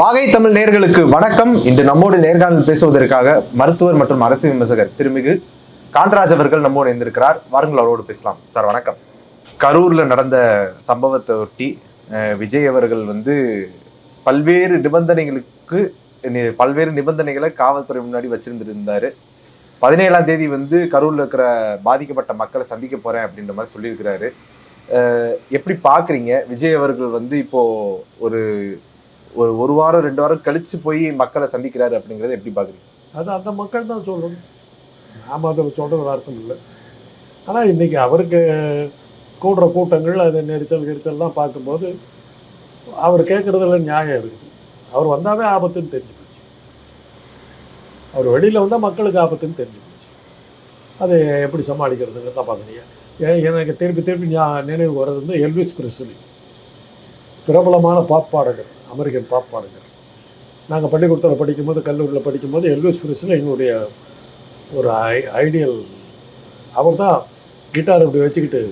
வாகை தமிழ் நேர்களுக்கு வணக்கம். இன்று நம்மோடு நேர்காணல் பேசுவதற்காக மருத்துவர் மற்றும் அரசு விமர்சகர் திருமிகு காந்தராஜ் அவர்கள் நம்மோடு இணைந்திருக்கிறார். வாருங்கள் அவரோடு பேசலாம். சார் வணக்கம். கரூர்ல நடந்த சம்பவத்தை ஒட்டி விஜய் அவர்கள் வந்து பல்வேறு நிபந்தனைகளுக்கு பல்வேறு நிபந்தனைகளை காவல்துறை முன்னாடி வச்சிருந்திருந்தாரு. பதினேழாம் தேதி வந்து கரூர்ல இருக்கிற பாதிக்கப்பட்ட மக்களை சந்திக்க போறேன் அப்படின்ற மாதிரி சொல்லியிருக்கிறாரு. எப்படி பாக்குறீங்க? விஜய் அவர்கள் வந்து இப்போ ஒரு ஒரு ஒரு வாரம் ரெண்டு வாரம் கழித்து போய் மக்களை சந்திக்கிறாரு அப்படிங்கிறத எப்படி பார்க்குறீங்க அது அந்த மக்கள் தான் சொல்லணும் நாம் அதை சொல்கிறது அர்த்தம் இல்லை. ஆனால் இன்றைக்கி அவருக்கு கூடுற கூட்டங்கள் அது நெரிச்சல் கெரிச்சல்லாம் பார்க்கும்போது அவர் கேட்குறதுல நியாயம் இருக்குது. அவர் வந்தாவே ஆபத்துன்னு தெரிஞ்சு போச்சு. அவர் வெளியில் வந்தால் மக்களுக்கு ஆபத்துன்னு தெரிஞ்சு போச்சு. அதை எப்படி சமாளிக்கிறதுங்க தான் பார்க்கணும். எனக்கு திருப்பி திருப்பி நினைவு வர்றது வந்து எல்விஸ் பிரசலி பிரபலமான பாப்பாடகர் அமெரிக்கன் பாப் பாடகர் நாங்கள் பள்ளிக்கூடத்தில் படிக்கும்போது கல்லூரியில் படிக்கும்போது எல்விஸ் பிரெஸ்லி எங்களுடைய ஒரு ஐ ஐடியல் அவர் தான் கிட்டார் இப்படி வச்சுக்கிட்டு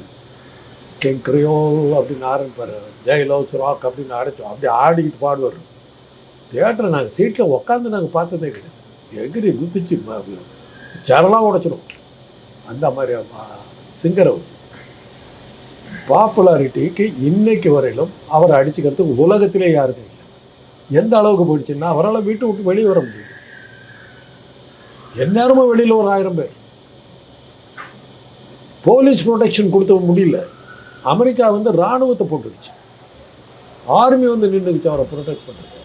கிங் கிரியோல் அப்படின்னு ஆரம்பிப்பார். ஜெய் லவ்ஸ் ராக் அப்படின்னு அடைச்சோம் அப்படி ஆடிக்கிட்டு பாடுவார். தியேட்டரை நாங்கள் சீட்டில் உட்காந்து நாங்கள் பார்த்ததே கிடையாது. எகிரி குதிச்சு சரலாக உடைச்சிடும் அந்த மாதிரி சிங்கர் அவர். பாப்புலாரிட்டிக்கு இன்னைக்கு வரையிலும் அவரை அடிச்சுக்கிறதுக்கு உலகத்திலே யாருமே இல்லை. எந்த அளவுக்கு போயிடுச்சுன்னா அவரால் வீட்டு விட்டு வெளியே வர முடியல. எந்நேரமும் வெளியில் ஒரு ஆயிரம் பேர். போலீஸ் ப்ரொடெக்ஷன் கொடுத்த முடியல. அமெரிக்கா வந்து இராணுவத்தை போட்டுடுச்சு. ஆர்மி வந்து நின்றுச்சு அவரை ப்ரொடெக்ட் பண்ணுறது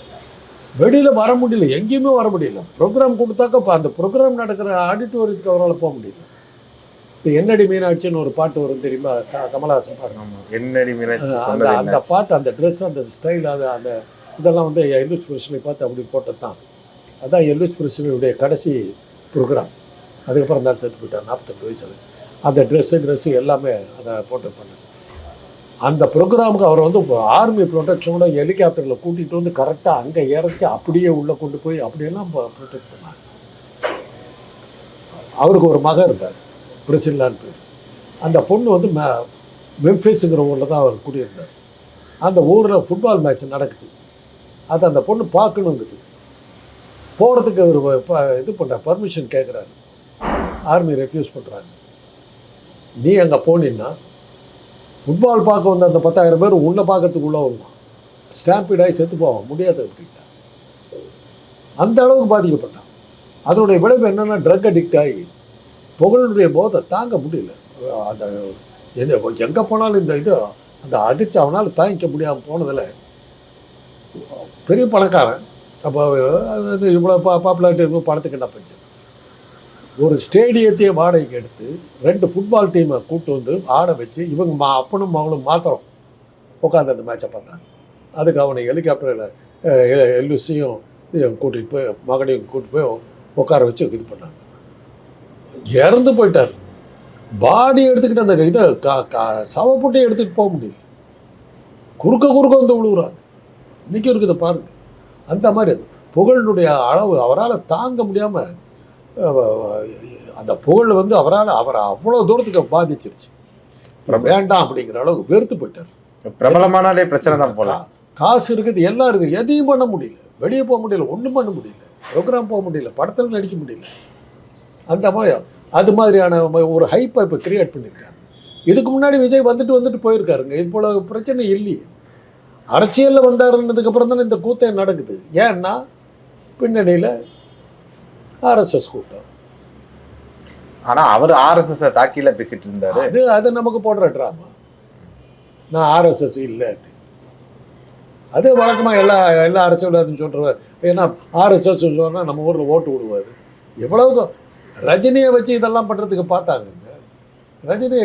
வெளியில் வர முடியல. எங்கேயுமே வர முடியல. ப்ரோக்ராம் கொடுத்தாக்க அந்த ப்ரோக்ராம் நடக்கிற ஆடிட்டோரியத்துக்கு அவரால் போக முடியல. என்னடி மீனாட்சின்னு ஒரு பாட்டு வரும் தெரியுமா? கமலஹாசன் பாட்டு. என்னடி மீனாட்சி அந்த அந்த? பாட்டு அந்த ட்ரெஸ் அந்த ஸ்டைல் அது அந்த இதெல்லாம் வந்து எல்விஸ் பிரச்சனை பார்த்து அப்படி போட்டது தான் அதான் எல்விஸ் பிரச்சனையுடைய கடைசி ப்ரோக்ராம் அதுக்கப்புறம் தான் செத்து போயிட்டார். நாற்பத்தெட்டு வயசில் அந்த ட்ரெஸ்ஸு ட்ரெஸ்ஸு எல்லாமே அதை போட்டு பண்ணது. அந்த ப்ரோக்ராமுக்கு அவர் வந்து ஆர்மி ப்ரொடெக்ஷனோட ஹெலிகாப்டரில் கூட்டிகிட்டு வந்து கரெக்டாக அங்கே இறக்கி அப்படியே உள்ளே கொண்டு போய் அப்படியெல்லாம் ப்ரொடெக்ட் பண்ணாங்க அவருக்கு ஒரு மகன் இருந்தார். பிரிசில்லான்னு பேர். அந்த பொண்ணு வந்து மே மெம்ஃபிஸுங்கிற ஊரில் தான் அவர் குடியிருந்தார். அந்த ஊரில் ஃபுட்பால் மேட்ச் நடக்குது. அதை அந்த பொண்ணு பார்க்கணுங்குது. போகிறதுக்கு அவர் இது பண்ண பர்மிஷன் கேட்குறாரு ஆர்மி ரெஃப்யூஸ் பண்ணுறாங்க நீ அங்கே போனீன்னா ஃபுட்பால் பார்க்க வந்த அந்த பத்தாயிரம் பேர் உன்னை பார்க்கறதுக்கு உள்ளே வருவான் ஸ்டாம்பீட் ஆகி செத்து போவான் முடியாது அப்படின்ட்டா. அந்த அளவுக்கு பாதிக்கப்பட்டான். அதனுடைய விளைவு என்னென்னா ட்ரக் அடிக்ட் ஆகி புகழுடைய போதை தாங்க முடியல. அந்த எந்த எங்கே போனாலும் இந்த இது அந்த அதிர்ச்சி அவனால் தாங்கிக்க முடியாமல் போனதில் பெரிய பணக்காரன். அப்போ அது இவ்வளோ பா பாப்புலாரிட்டி இருக்கும் பணத்துக்கு என்ன பஞ்சம்? ஒரு ஸ்டேடியத்தையே வாடகைக்கு எடுத்து ரெண்டு ஃபுட்பால் டீமை கூப்பிட்டு வந்து ஆட வச்சு இவங்க மா அப்பனும் மகளும் மாத்திரம் உட்காந்து அந்த மேட்சை பார்த்தாங்க. அதுக்கு அவனை ஹெலிகாப்டரில் எல்லுசியும் கூட்டிகிட்டு போய் மகனையும் கூட்டிட்டு போய் உட்கார வச்சு இது பண்ணாங்க. இறந்து போயிட்டார். பாடி எடுத்துக்கிட்டு அந்த இதை கா கா சவப்பொட்டையை எடுத்துகிட்டு போக முடியல. குறுக்க குறுக்க வந்து விழுகுறாங்க இன்றைக்கி இருக்குது பாருங்க. அந்த மாதிரி அது. புகழினுடைய அளவு அவரால் தாங்க முடியாமல் அந்த புகழ் வந்து அவரால் அவரை அவ்வளோ தூரத்துக்கு பாதிச்சிருச்சு. வேண்டாம் அப்படிங்கிற அளவுக்கு வெறுத்து போயிட்டார். பிரபலமானாலே பிரச்சனை தான் போல. காசு இருக்குது எல்லாம் இருக்குது. எதையும் பண்ண முடியல. வெளியே போக முடியல ஒன்றும் பண்ண முடியல. ப்ரோக்ராம் போக முடியல படத்தில் நடிக்க முடியல. அந்த மாதிரி அது மாதிரியான ஒரு ஹைப்பை இப்போ கிரியேட் பண்ணியிருக்காரு இதுக்கு முன்னாடி விஜய் வந்துட்டு வந்துட்டு போயிருக்காருங்க. இது போல பிரச்சனை இல்லையே. அரசியலில் வந்தாருன்னதுக்கப்புறம் தானே இந்த கூத்தே நடக்குது. ஏன்னா பின்னணியில் ஆர்எஸ்எஸ் கூட்டம். ஆனா அவர் ஆர்எஸ்எஸ் தாக்கில பேசிட்டு இருந்தாரு. அது அது நமக்கு போடுற ட்ராமா நான் ஆர்எஸ்எஸ் இல்லை. அது வழக்கமாக எல்லா எல்லா அரசியல்வாதியும் சொல்கிறவர் ஏன்னா ஆர்எஸ்எஸ் சொன்னால் நம்ம ஊரில் ஓட்டு விடுவாரு. எவ்வளவு ரஜினியை வச்சு இதெல்லாம் பண்ணுறதுக்கு பார்த்தாங்க. ரஜினி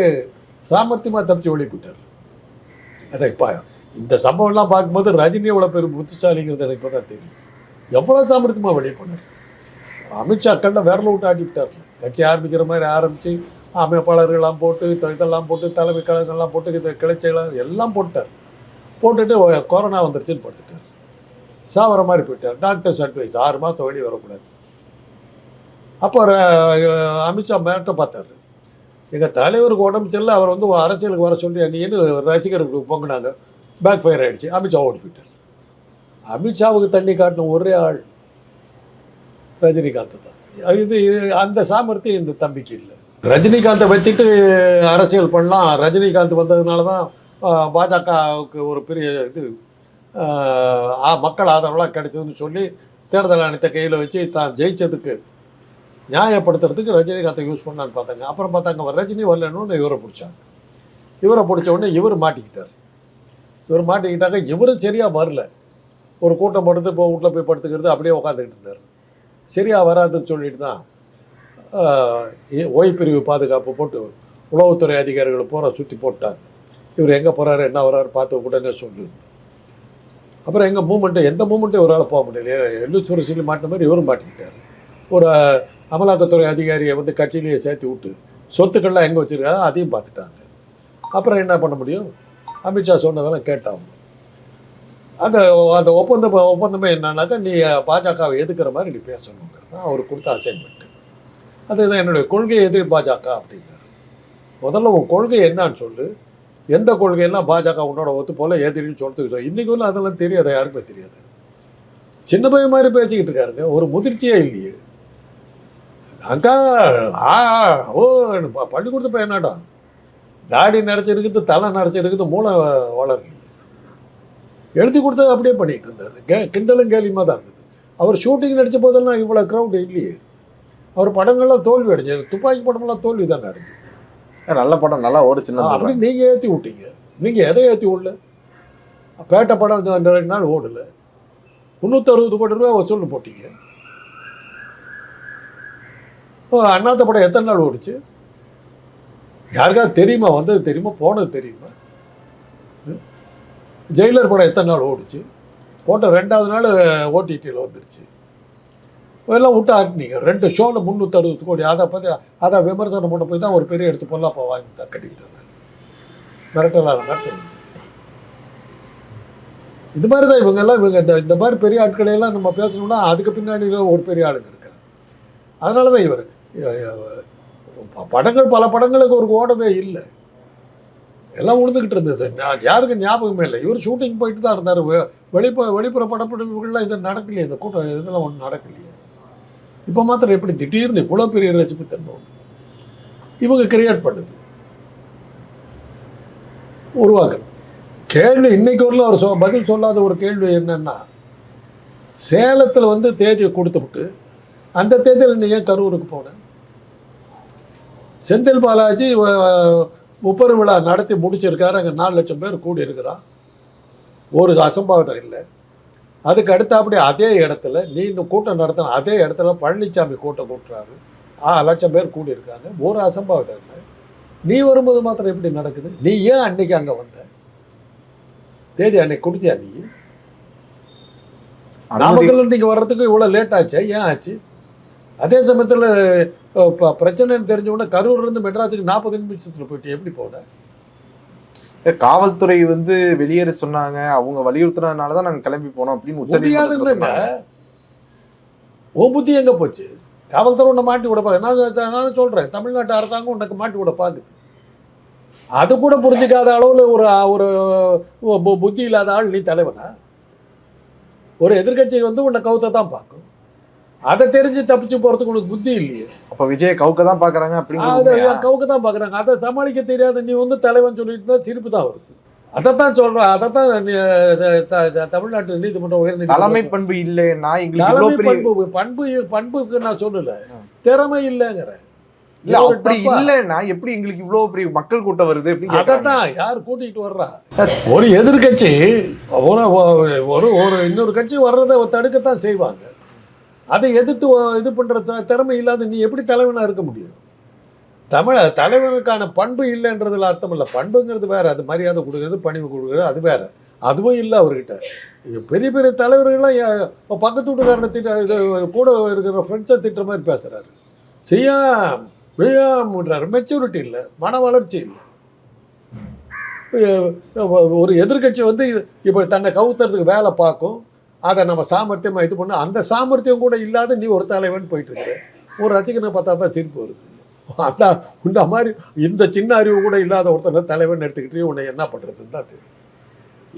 சாமர்த்தியமாக தப்பிச்சு ஓடி போயிட்டார். அதை இப்போ இந்த சம்பவம்லாம் பார்க்கும்போது ரஜினி எவ்வளோ பேர் புத்திசாலிங்கிறது எனக்கு இப்போ தான் தெரியும். எவ்வளோ சாமர்த்தியமாக வெளியே போனார். அமித்ஷா கண்ட விரல விட்டு ஆட்டிவிட்டார் கட்சி ஆரம்பிக்கிற மாதிரி ஆரம்பித்து அமைப்பாளர்கள்லாம் போட்டு இதெல்லாம் போட்டு தலைமை கழகங்கள்லாம் போட்டு இந்த கிளைச்செல்லாம் எல்லாம் போட்டார் போட்டுட்டு கொரோனா வந்துருச்சுன்னு படுத்துட்டார். சாவர மாதிரி போயிட்டார். டாக்டர்ஸ் அட்வைஸ் ஆறு மாதம் வெளியே வரக்கூடாது. அப்போ அமித்ஷா மேட்ட பார்த்தாரு. எங்கள் தலைவருக்கு உடம்பு சரியில்லை அவர் வந்து அரசியலுக்கு வர சொல்லி நீன்னு ரசிகர்களுக்கு பொங்கினாங்க. பேக் ஃபயர் ஆகிடுச்சு அமித்ஷா ஓடி போயிட்டார். அமித்ஷாவுக்கு தண்ணி காட்டின ஒரே ஆள் ரஜினிகாந்த் தான். இது அந்த சாமர்த்தியம் இந்த தம்பிக்கு இல்லை. ரஜினிகாந்தை வச்சுட்டு அரசியல் பண்ணலாம். ரஜினிகாந்த் வந்ததுனால தான் பாஜகவுக்கு ஒரு பெரிய இது ஆ- மக்கள் ஆதரவெலாம் கிடைச்சதுன்னு சொல்லி தேர்தல் ஆணையத்தை கையில் வச்சு தான் ஜெயிச்சதுக்கு நியாயப்படுத்துறதுக்கு ரஜினிகாந்தை யூஸ் பண்ணான்னு பார்த்தாங்க. அப்புறம் பார்த்தாங்க ரஜினி வரலன்னு இவரை பிடிச்சாங்க. இவரை பிடிச்ச உடனே இவர் மாட்டிக்கிட்டார். இவர் மாட்டிக்கிட்டாங்க இவரும் சரியாக வரல. ஒரு கூட்டம் படுத்து இப்போ வீட்டில் போய் படுத்துக்கிறது அப்படியே உட்காந்துக்கிட்டு இருந்தார். சரியாக வராதுன்னு சொல்லிட்டு தான் ஆஹ், பிரிவு பாதுகாப்பு போட்டு உளவுத்துறை அதிகாரிகள் பூரா சுற்றி போட்டாங்க. இவர் எங்கே போகிறாரு என்ன வர்றாரு பார்த்து உடனே சொல்லு. அப்புறம் எங்கள் மூமெண்ட்டு எந்த மூமெண்ட்டும் இவரால் போக முடியல. எல்லு சுரசியில் மாட்டின மாதிரி இவரும் மாட்டிக்கிட்டார். ஒரு அமலாக்கத்துறை அதிகாரியை வந்து கட்சியிலேயே சேர்த்து விட்டு சொத்துக்கள்லாம் எங்கே வச்சுருக்காங்க அதையும் பார்த்துட்டாங்க. அப்புறம் என்ன பண்ண முடியும்? அமித்ஷா சொன்னதெல்லாம் கேட்டாங்க. அந்த அந்த ஒப்பந்த ஒப்பந்தமே என்னன்னாக்கா நீ பாஜகவை எதுக்குற மாதிரி நீ பேசணுங்கிறது தான் அவர் கொடுத்த அசைன்மெண்ட்டு அதுதான் என்னுடைய கொள்கை எதிர் பாஜக அப்படின்னாரு. முதல்ல உன் கொள்கை என்னான்னு சொல்லு. எந்த கொள்கையெல்லாம் பாஜக உன்னோட ஒத்து போல எதிரின்னு சொல்லிட்டு இன்றைக்கி உள்ள அதெல்லாம் தெரியாது? யாருக்குமே தெரியாது. சின்ன பையன் மாதிரி பேசிக்கிட்டு இருக்காருங்க. ஒரு முதிர்ச்சியே இல்லையே. அக்கா ஆ ஓ பள்ளிக்கூடத்து பையனாடா தாடி நரைச்சிருக்குது தலை நரைச்சிருக்குது மூளை வளரலையே எழுதி கொடுத்தது அப்படியே பண்ணிட்டு இருந்தார். கே கிண்டலும் கேலியுமா தான் இருந்தது. அவர் ஷூட்டிங் நடித்த போதெல்லாம் இவ்வளோ க்ரௌட் இல்லையே. அவர் படங்கள்லாம் தோல்வி அடைஞ்சது. துப்பாக்கி படமெல்லாம் தோல்வி தான் நடந்தது நல்ல படம் நல்லா ஓடுச்சுன்னு அப்படி. நீங்கள் ஏற்றி விட்டீங்க. நீங்கள் எதை ஏற்றி விடல? பேட்டை படம் ரெண்டு நாள் ஓடல. முந்நூற்றறுபது கோடி ரூபா வசூல் போட்டீங்க. அண்ணாத்த படம் எத்தனை நாள் ஓடுச்சு? யாருக்காவது தெரியுமா? வந்தது தெரியுமா? போனது தெரியுமா? ம்? ஜெயிலர் படம் எத்தனை நாள் ஓடுச்சு? போட்ட ரெண்டாவது நாள் ஓடிடியில் வந்துருச்சு. எல்லாம் விட்டு ஆட்டினீங்க. ரெண்டு ஷோவில் முந்நூற்றறுபது கோடி. அதை பற்றி அதை விமர்சனம் பண்ண போய் தான் ஒரு பெரிய எடுத்து பொருளாக அப்போ வாங்கி தான் கட்டிக்கிட்டேன் நான் மிரட்டலான மிரட்டல் இது மாதிரி தான் இவங்கெல்லாம் இவங்க இந்த இந்த மாதிரி பெரிய ஆட்களையெல்லாம் நம்ம பேசணும்னா அதுக்கு பின்னாடி ஒரு பெரிய ஆளுங்க இருக்காங்க அதனால தான் இவர். படங்கள் பல படங்களுக்கு ஒரு ஓடவே இல்லை. எல்லாம் விழுந்துக்கிட்டு இருந்தது. யாருக்கும் யாருக்கு ஞாபகமே இல்லை. இவர் ஷூட்டிங் போயிட்டு தான் இருந்தார். வெளிப்புற வெளிப்புற படப்பிடிப்புகள்லாம் இது நடக்கலையே. இந்த கூட்டம் இதெல்லாம் ஒன்றும் நடக்கலையே. இப்போ மாத்திரம் எப்படி திடீர்னு இவ்வளோ பெரிய ரசிப்புத்தன்மை வந்து இவங்க கிரியேட் பண்ணுது. உருவாக்கல் கேள்வி இன்னைக்கு வரலும் அவர் சொ பதில் சொல்லாத ஒரு கேள்வி என்னென்னா சேலத்தில் வந்து தேதியை கொடுத்துவிட்டு அந்த தேதியில் நீ ஏன் கரூருக்கு போனேன் செந்தில் பாலாஜி முப்பெரும் விழா நடத்தி முடிச்சிருக்காரு. அங்கே நாலு லட்சம் பேர் கூடி இருக்கிறான் ஒரு அசம்பாவிதம் இல்லை. அதுக்கு அடுத்தாப்படி அதே இடத்துல நீ இன்னும் கூட்டம் நடத்தின அதே இடத்துல பழனிசாமி கூட்டம் கூட்டுறாரு. ஆ லட்சம் பேர் கூடி இருக்காங்க ஒரு அசம்பாவிதம் இல்லை. நீ வரும்போது மாத்திரம் எப்படி நடக்குது? நீ ஏன் அன்னைக்கு அங்கே வந்த? தேதி அன்னைக்கு கொடுத்தியா நீ? நாமக்கல் நீங்கள் வர்றதுக்கு இவ்வளோ லேட் ஆச்சு? ஏன் ஆச்சு? அதே சமயத்தில் இப்போ பிரச்சனைன்னு தெரிஞ்ச உடனே கரூர்ல இருந்து மெட்ராஸுக்கு நாற்பது நிமிஷத்தில் போயிட்டு எப்படி போன? காவல்துறை வந்து வெளியேற சொன்னாங்க. அவங்க வலியுறுத்தினதுனால தான் நாங்க கிளம்பி போனோம் அப்படின்னு சொன்னாங்க. உன் புத்தி எங்கே போச்சு? காவல்துறை உன்னை மாட்டி விட பார்க்க நான் நான் சொல்கிறேன் தமிழ்நாட்டு அரசாங்கம் உனக்கு மாட்டி விட பார்க்குது. அது கூட புரிஞ்சிக்காத அளவில் ஒரு ஒரு புத்தி இல்லாத ஆள் நீ தலைவனா? ஒரு எதிர்க்கட்சி வந்து உன்னை கவுத்த தான் பார்க்கும். அதை தெரிஞ்சு தப்பிச்சு போகிறதுக்கு உனக்கு புத்தி இல்லையே. அப்ப விஜய கவுக்க தான் பாக்குறாங்க அப்படிங்கிறது கவுக்க தான் பார்க்குறாங்க அதை சமாளிக்க தெரியாத நீ வந்து தலைவன் சொல்லிட்டு தான் சிரிப்பு தான் வருது. அதைத்தான் சொல்கிறேன் அதைத்தான் தமிழ்நாட்டு நீதிமன்றம் உயர் தலைமை பண்பு இல்லைன்னா தலைமை பண்பு பண்பு பண்புக்கு நான் சொல்லல. திறமை இல்லைங்கிறேன் இல்ல அப்படி? இல்லைன்னா எப்படி எங்களுக்கு இவ்வளவு பெரிய மக்கள் கூட்டம் வருது அப்படின்னு. அதைத்தான் யார் கூட்டிகிட்டு வர்றா? ஒரு எதிர்க்கட்சி ஒரு ஒரு ஒரு இன்னொரு கட்சி வர்றதை தடுக்கத்தான் செய்வாங்க. அதை எதிர்த்து இது பண்ணுற த- திறமை இல்லாத நீ எப்படி தலைவனாக இருக்க முடியும்? தமிழ தலைவனுக்கான பண்பு இல்லைன்றதுல அர்த்தம் இல்லை. பண்புங்கிறது வேறு அது மரியாதை கொடுக்குறது பணிவு கொடுக்குறது அது வேற. அதுவும் இல்லை அவர்கிட்ட. பெரிய பெரிய தலைவர்கள்லாம் பக்கத்து வீட்டுக்காரனை திட்ட இது கூட இருக்கிற ஃப்ரெண்ட்ஸை திட்டுற மாதிரி பேசுகிறாரு சியாம் வியாம்ன்றாரு மெச்சூரிட்டி இல்லை மன வளர்ச்சி இல்லை. ஒரு எதிர்க்கட்சி வந்து இப்போ தன்னை கவுத்துறதுக்கு வேலை பார்க்கும். அதை நம்ம சாமர்த்தியமாக இது பண்ண அந்த சாமர்த்தியம் கூட இல்லாத நீ ஒரு தலைவன் போயிட்டு இருக்கிற ஒரு ரசிகனை பார்த்தா தான் சிரிப்பு வருது. அதான் இந்த மாதிரி இந்த சின்ன அறிவு கூட இல்லாத ஒருத்தனை தலைவன் எடுத்துக்கிட்டு உன்னை என்ன பண்ணுறதுன்னு தான் தெரியும்.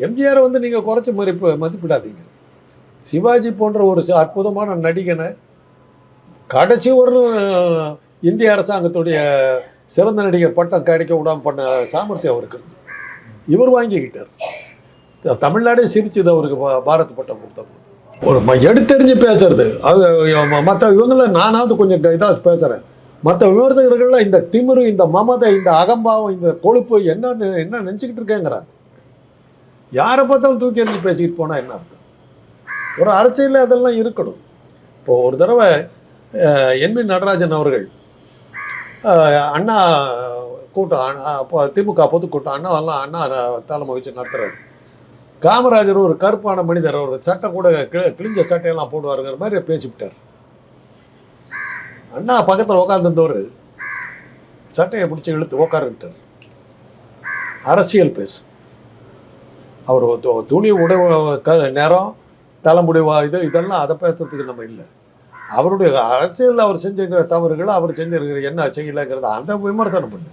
எம்ஜிஆரை வந்து நீங்கள் குறைச்சி மதிப்பு மதிப்பிடாதீங்க. சிவாஜி போன்ற ஒரு அற்புதமான நடிகனை கடைசி ஒரு இந்திய அரசாங்கத்துடைய சிறந்த நடிகர் பட்டம் கிடைக்க விடாமல் பண்ண சாமர்த்தியம் அவருக்கு. இவர் வாங்கிக்கிட்டார். தமிழ்நாடே சிரிச்சுது அவருக்கு பாரத் பட்டம் கொடுத்த போது ஒரு ம- எடுத்தெறிஞ்சு பேசுறது. அது மற்ற இவங்கள நானாவது கொஞ்சம் இதாக பேசுகிறேன் மற்ற விமர்சகர்கள்லாம் இந்த திமிரு இந்த மமதை இந்த அகம்பாவம் இந்த கொழுப்பு என்ன என்ன நினச்சிக்கிட்டு இருக்கேங்கிறாங்க யாரை பார்த்தாலும் தூக்கி எறிஞ்சு பேசிக்கிட்டு போனால் என்ன அர்த்தம்? ஒரு அரசியலில் அதெல்லாம் இருக்கணும். இப்போ ஒரு தடவை என் வி நடராஜன் அவர்கள் அண்ணா கூட்டம் அண்ணா- அப்போ திமுக பொதுக்கூட்டம் அண்ணா எல்லாம் அண்ணா தலைமை வச்சு நடத்துகிறாரு காமராஜர் ஒரு கருப்பான மனிதர் ஒரு சட்டை கூட கி- கிழிஞ்ச சட்டையெல்லாம் போடுவாருங்கிற மாதிரி பேசிவிட்டார். அண்ணா பக்கத்தில் உட்காந்துருந்தவர் சட்டையை பிடிச்சி இழுத்து உட்காருன்ட்டார் அரசியல் பேசு. அவர் துணி உடை க நேரம் தலைமுடி இது இதெல்லாம் அதை பேசுறதுக்கு நம்ம இல்லை. அவருடைய அரசியலில் அவர் செஞ்சிருக்கிற தவறுகளை அவர் செஞ்சிருக்கிற என்ன செய்யலைங்கிறத அந்த விமர்சனம் பண்ணு.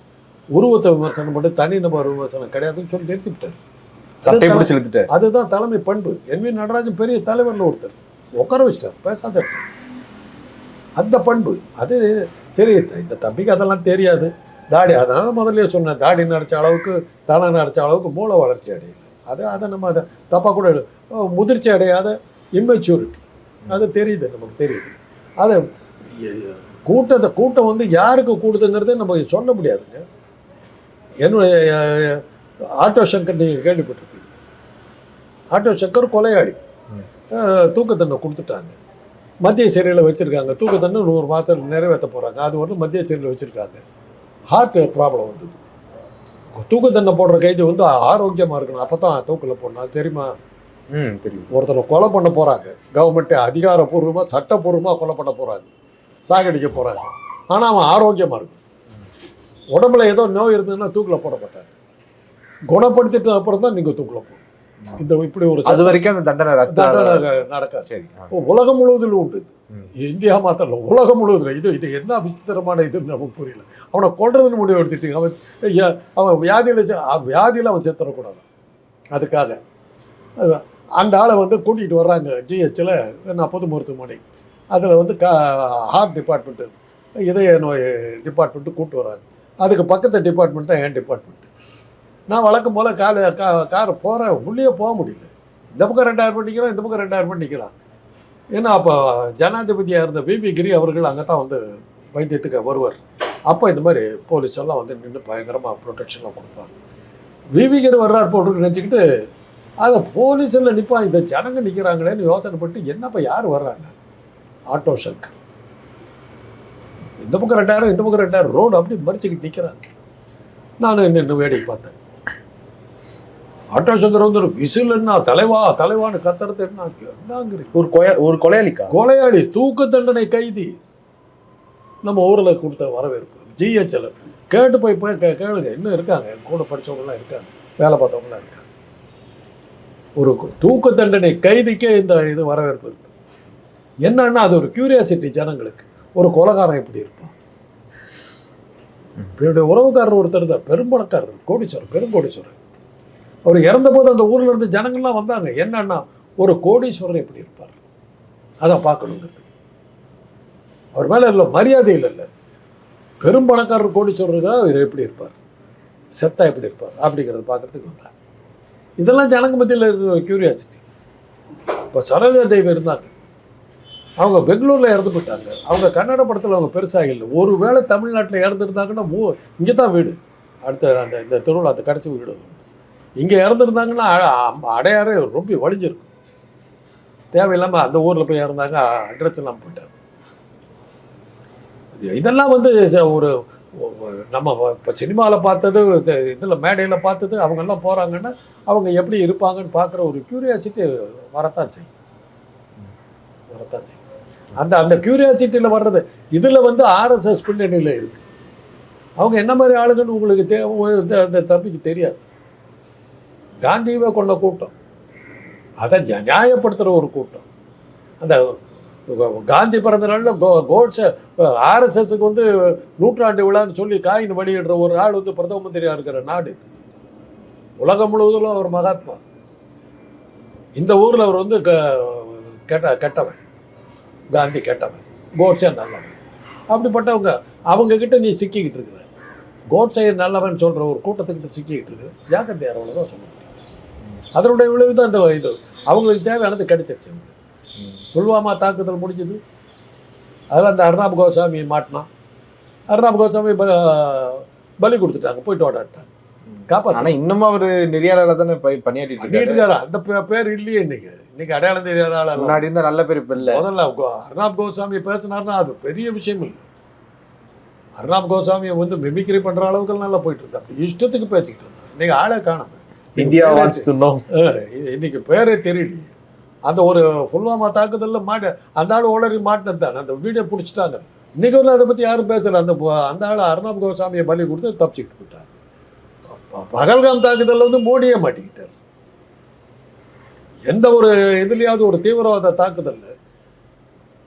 உருவத்தை விமர்சனம் பண்ணி தனிநபர் விமர்சனம் கிடையாதுன்னு சொல்லி நிறுத்திவிட்டார். சட்டை பிடிச்சி இழுத்துட்டு அதுதான் தலைமை பண்பு. என் வி நடராஜன் பெரிய தலைவர்ல ஒருத்தர். உட்கார வச்சிட்டார். பேசாத. அந்த பண்பு. அது சரி இந்த தம்பிக்கு அதெல்லாம் தெரியாது. தாடி அதனால முதல்லயே சொன்னேன். தாடி நடிச்ச அளவுக்கு தலை நடிச்ச அளவுக்கு மூளை வளர்ச்சி அடையல. அது அதை நம்ம அதை தப்பாக கூட முதிர்ச்சி அடையாத இம்மெச்சூரிட்டி அது தெரியுது நமக்கு தெரியுது. அது கூட்டத்தை கூட்டம் வந்து யாருக்கு கூடுதுங்கிறத நம்ம சொல்ல முடியாதுங்க. என்னுடைய ஆட்டோ சங்கர் நீங்கள் கேள்விப்பட்டிருப்பீங்க. ஆட்டோ சங்கர். அஹ், தூக்கத்தண்டனை கொடுத்துட்டாங்க. மத்திய சிறையில் வச்சுருக்காங்க. தூக்கத்தண்டனை நூறு மாதத்தில் நிறைவேற்ற போகிறாங்க அது ஒன்று மத்திய சிறையில் வச்சுருக்காங்க. ஹார்ட் ப்ராப்ளம் வந்தது. தூக்கத்தண்டனை போடுற கைதி வந்து ஆரோக்கியமாக இருக்கணும். அப்போ தான் தூக்கில் போடணும். அது தெரியுமா? ம் தெரியும். ஒருத்தரை கொலை பண்ண போகிறாங்க கவர்மெண்ட்டே அதிகாரப்பூர்வமாக சட்டப்பூர்வமாக கொலை பண்ண போகிறாங்க சாகடிக்க போகிறாங்க ஆனால் அவன் ஆரோக்கியமாக இருக்கும் உடம்புல ஏதோ நோய் இருந்ததுன்னா தூக்கில் போடப்பட்டாங்க. குணப்படுத்திட்டு அப்புறம் தான் நீங்கள் தூக்கில் போகணும். இந்த இப்படி ஒரு அது வரைக்கும் அந்த தண்டனை தண்டனை நடக்காது. சரி. உலகம் முழுவதிலும் உண்டு. இந்தியா மாத்திரம் இல்ல, உலகம் முழுவதிலும். இது இது என்ன விசித்திரமான இதுன்னு நமக்கு புரியல. அவனை கொன்றதுன்னு முடிவு எடுத்துட்டீங்க. அவன் அவன் வியாதியில் வியாதியில் அவன் செத்துறக்கூடாது. அதுக்காக. அது அந்த ஆளை வந்து கூட்டிகிட்டு வர்றாங்க. ஜிஹெச்சில் நான் பொது மருத்துவமனை. அதில் வந்து கா ஹார்ட் டிபார்ட்மெண்ட்டு இதய நோய் டிபார்ட்மெண்ட்டு கூப்பிட்டு வர்றாங்க. அதுக்கு பக்கத்து டிபார்ட்மெண்ட் தான் என் டிபார்ட்மெண்ட்டு நான் வழக்கம் போல் கார் கா கார் போகிறேன் உள்ளே போக முடியல. இந்த பக்கம் ரெண்டாயிரம் ரூபாய் இந்த பக்கம் ரெண்டாயிரம் ரூபாய் நிற்கிறான் ஏன்னா அப்போ ஜனாதிபதியாக இருந்த பிபி கிரி அவர்கள் அங்கே தான் வந்து வைத்தியத்துக்கு வருவார். அப்போ இந்த மாதிரி போலீஸ் எல்லாம் வந்து நின்று பயங்கரமாக ப்ரொடெக்ஷன்லாம் கொடுப்பாங்க. விவி கிரி வர்றார் போட்டு நினச்சிக்கிட்டு அதை போலீஸில் நிற்பான் இந்த ஜனங்க நிற்கிறாங்களேன்னு யோசனை பட்டு என்னப்பா யார் வர்றாங்க? ஆட்டோ ஷக் இந்த பக்கம் ரெண்டாயிரம் இந்த பக்கம் ரெண்டாயிரம் ரோடு அப்படி மறிச்சுக்கிட்டு நிற்கிறாங்க நான் இன்னும் வேடிக்கை பார்த்தேன். ஆட்டோ சங்கர் வந்து விசிலுன்னா தலைவா தலைவான்னு கத்துறது என்ன என்னங்கிறீங்க ஒரு கொய ஒரு கொலையாளிக்கா? கொலையாளி தூக்கு தண்டனை கைதி. நம்ம ஊரில் கொடுத்த வரவேற்பு ஜிஹெச்எல் கேட்டு போய் போய் கே கேளுங்க இன்னும் இருக்காங்க. என் கூட படித்தவங்களாம் இருக்காங்க. வேலை பார்த்தவங்களாம் இருக்காங்க. ஒரு தூக்கு தண்டனை கைதிக்கே இந்த இது வரவேற்பு இருக்கு. என்னன்னா அது ஒரு கியூரியாசிட்டி ஜனங்களுக்கு. ஒரு கொலகாரன் எப்படி இருப்பான். என்னுடைய உறவுக்காரர் ஒருத்தர் தான் பெரும்பணக்காரர் கோடீஸ்வரர் பெருங்கோடீஸ்வரர். அவர் இறந்தபோது அந்த ஊரில் இருந்து ஜனங்கள்லாம் வந்தாங்க. என்னன்னா ஒரு கோடீஸ்வரர் எப்படி இருப்பார். அதை பார்க்கணுங்கிறது. அவர் மேலே இல்லை மரியாதை இல்லை. பெரும் பணக்காரர் கோடீஸ்வரருக்கா அவர் எப்படி இருப்பார்? செத்தா எப்படி இருப்பார்? அப்படிங்கிறத பார்க்கறதுக்கு வந்தார். இதெல்லாம் ஜனங்க மத்தியில் இருக்கிற கியூரியாசிட்டி இப்போ சரோஜா தேவி இருந்தாங்க. அவங்க பெங்களூரில் இறந்து போயிட்டாங்க. அவங்க கன்னட படத்தில் அவங்க பெருசாக இல்லை. ஒரு வேளை தமிழ்நாட்டில் இறந்துருந்தாங்கன்னா மூ இங்கே தான் வீடு. அடுத்த அந்த இந்த திருவிழா அந்த கடைசி வீடு இங்கே இறந்துருந்தாங்கன்னா அடையாறு ரொம்ப வலிஞ்சிருக்கும். தேவையில்லாமல் அந்த ஊரில் போய் இறந்தாங்க அட்ரஸ் இல்லாமல் போயிட்டார் இதெல்லாம் வந்து ச- ஒரு நம்ம இப்போ சினிமாவில் பார்த்தது இதில் மேடையில் பார்த்தது அவங்கெல்லாம் போகிறாங்கன்னா அவங்க எப்படி இருப்பாங்கன்னு பார்க்குற ஒரு க்யூரியாசிட்டி வரத்தான் செய்யும். வரத்தான் செய்யும். அந்த அந்த க்யூரியாசிட்டியில் வர்றது இதில் வந்து ஆர்எஸ்எஸ் பின்னணியில் இருக்குது அவங்க என்ன மாதிரி ஆளுங்கன்னு உங்களுக்கு தே இந்த- தம்பிக்கு தெரியாது. காந்தியவே கொண்ட கூட்டம். அதை நியாயப்படுத்துகிற ஒரு கூட்டம். அந்த காந்தி பிறந்த நாளில் கோ கோட்ஸை ஆர்எஸ்எஸ்க்கு வந்து நூற்றாண்டு விழான்னு சொல்லி காயின் வெளியிடுற ஒரு ஆள் வந்து பிரதம மந்திரியாக இருக்கிற நாடு உலகம் முழுவதும் அவர் மகாத்மா. இந்த ஊரில் அவர் வந்து க கெட்ட கெட்டவன். காந்தி கெட்டவன். கோட்ஸே நல்லவன். அப்படிப்பட்டவங்க அவங்கக்கிட்ட நீ சிக்கிக்கிட்டு இருக்கிற. கோட்சே நல்லவன் சொல்கிற ஒரு கூட்டத்துக்கிட்ட சிக்கிக்கிட்டு இருக்கிற. ஜாக்கிரதையார் அவ்வளோதான் சொல்ல அதனுடைய விளைவு தான் இந்த இது. அவங்களுக்கு தேவையானது கிடைச்சிருச்சு. புல்வாமா தாக்குதல் முடிஞ்சது. அதில் அந்த அர்ணாப் கோசாமி மாட்டினான் அர்ணாப் கோசாமி பலி கொடுத்துட்டாங்க போயிட்டு ஓடாட்டாங்க. காப்பாற்ற ஆனா இன்னும் அவரு நெறியாளராக தானே பணியாற்றிட்டு இருக்காரு. அந்த பேர் இல்லையே இன்னைக்கு. இன்னைக்கு அடையாளம் தெரியாத ஆள் முன்னாடி இருந்த நல்ல பேர் இப்ப இல்ல. முதல்ல அர்ணாப் கோசாமி பேசினார்னா அது பெரிய விஷயம் இல்லை. அர்ணாப் கோசாமியை வந்து மிமிக்ரி பண்ற அளவுக்கு நல்லா போயிட்டு இருந்தா அப்படி இஷ்டத்துக்கு பேசிக்கிட்டு இருந்தா இன்னைக்கு ஆளே காணாம இந்தியா வாண்ட்ஸ் டு நோ இன்னைக்கு பேரே தெரியலையே அந்த ஒரு புல்வாமா தாக்குதல்ல மாட்ட அந்த ஆள் உளறி மாட்டினது தானே அந்த வீடியோ பிடிச்சிட்டாங்க. இன்னைக்கு வந்து அதை பத்தி யாரும் பேசல. அந்த அந்த ஆள் அர்ணாப் கோசாமியை பலி கொடுத்து தப்பிச்சுட்டு போயிட்டாங்க பகல்காம் தாக்குதல்ல வந்து மோடியே மாட்டிக்கிட்டார். எந்த ஒரு இதுலயாவது ஒரு தீவிரவாத தாக்குதல்ல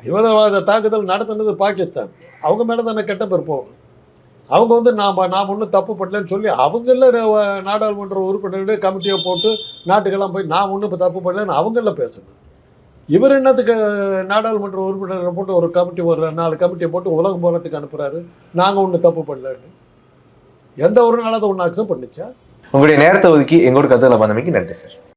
தீவிரவாத தாக்குதல் நடத்தினது பாகிஸ்தான். அவங்க மேல தானே கெட்ட பேர் போகும் அவங்க வந்து நாம் நாம் ஒன்றும் தப்பு பண்ணலன்னு சொல்லி அவங்கள நாடாளுமன்ற உறுப்பினர்களே கமிட்டியை போட்டு நாட்டுக்கெல்லாம் போய் நான் ஒன்றும் இப்போ தப்பு பண்ணலன்னு அவங்கள பேசணும். இவர் என்னத்துக்கு நாடாளுமன்ற உறுப்பினரை போட்டு ஒரு கமிட்டி ஒரு நாலு கமிட்டியை போட்டு உலகம் போகிறதுக்கு அனுப்புகிறாரு நாங்கள் ஒன்றும் தப்பு பண்ணலன்னு. எந்த ஒரு நாளாவது ஒன்று அக்செப்ட் பண்ணிச்சா? உங்களுடைய நேரத்தை ஒதுக்கி எங்களோட கதையில் வந்தமைக்கு நன்றி சார்.